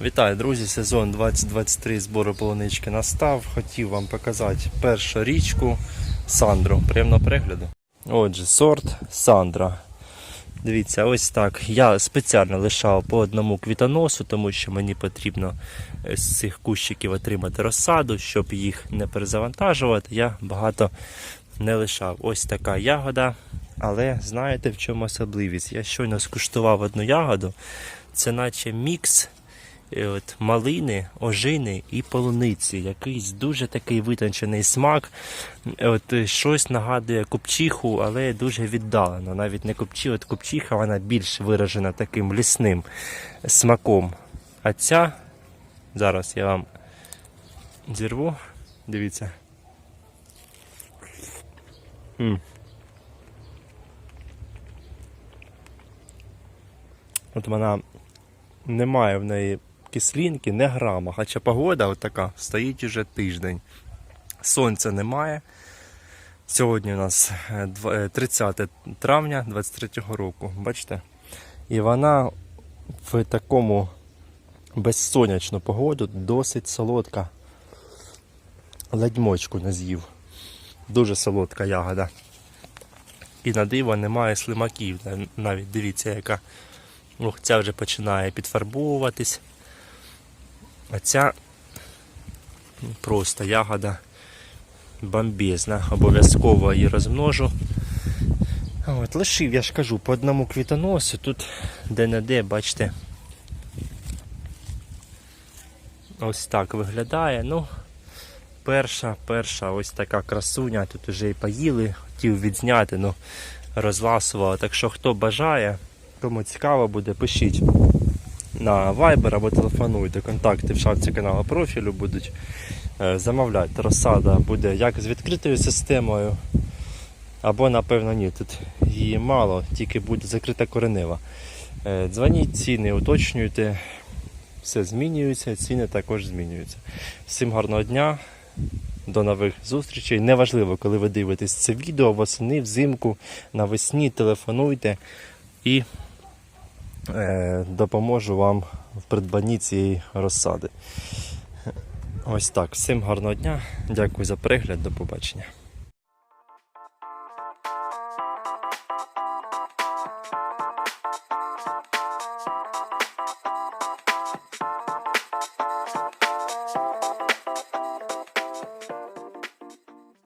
Вітаю, друзі! Сезон 2023 збору полунички настав. Хотів вам показати першу річку Сандру. Приємного перегляду. Отже, сорт Сандра. Дивіться, ось так. Я спеціально лишав по одному квітоносу, тому що мені потрібно е, з цих кущиків отримати розсаду, щоб їх не перезавантажувати. Я багато не лишав. Ось така ягода. Але знаєте в чому особливість? Я щойно скуштував одну ягоду. Це наче мікс от, малини, ожини і полуниці. Якийсь дуже такий витончений смак. От, е, щось нагадує купчиху, але дуже віддалено. Навіть не купчі, от купчиха вона більш виражена таким лісним смаком. А ця, зараз я вам зірву, дивіться. М. От вона немає в неї кислинки, не грама. Хоча погода от така стоїть уже тиждень. Сонця немає. Сьогодні у нас е, дв- е, 30 травня 23 року. Бачите? І вона в такому безсонячну погоду досить солодка. Ледь мочку не з'їв. Дуже солодка ягода. І на диво немає слимаків. Навіть дивіться, яка Ох, ця вже починає підфарбовуватись. А ця просто ягода бомбезна. Обов'язково її розмножу. От, лишив, я ж кажу, по одному квітоносу. Тут де-не-де, бачите. Ось так виглядає. Ну, перша, перша ось така красуня. Тут вже і поїли, хотів відзняти, ну розласувала. Так що хто бажає, Кому цікаво буде, пишіть на Viber або телефонуйте. Контакти в шапці каналу профілю будуть. Е, Замовляйте. Розсада буде як з відкритою системою, або, напевно, ні. Тут її мало, тільки буде закрита коренева. Е, Дзвоніть, ціни уточнюйте. Все змінюється, ціни також змінюються. Всім гарного дня, до нових зустрічей. Неважливо, коли ви дивитесь це відео восени, взимку, навесні, телефонуйте і допоможу вам в придбанні цієї розсади. Ось так. Всім гарного дня. Дякую за перегляд. До побачення.